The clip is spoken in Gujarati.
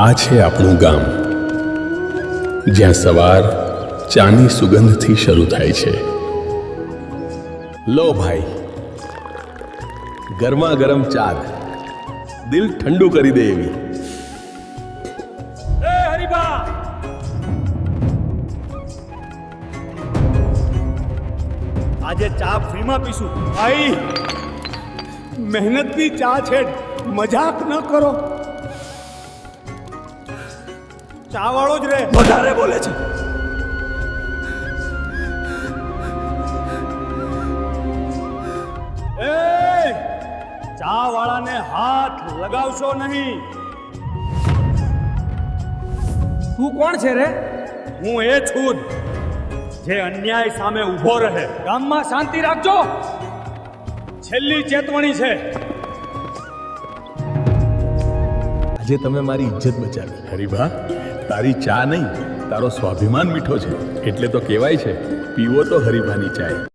આ છે આપણું ગામ, જ્યાં સવાર ચાની સુગંધથી શરૂ થાય છે. લો ભાઈ ગરમા ગરમ ચા દિલ ઠંડુ કરી દે એવી. આજે ચા ફ્રીમાં પીશું. ભાઈ, મહેનતની ચા છે, મજાક ન કરો. ચા વાળો જ રે. વધારે બોલે છે. એ ચા વાળાને હાથ લગાવશો નહીં. તું કોણ છે રે? હું એ છું જે અન્યાય સામે ઊભો રહે. ગામમાં શાંતિ રાખજો. છેલ્લી ચેતવણી છે. આજે તમે મારી ઇજ્જત બચાવી. હરીભા તારી ચા નહીં, તારો સ્વાભિમાન મીઠો છે. એટલે તો કહેવાય છે, પીવો તો હરિભાની ચાય.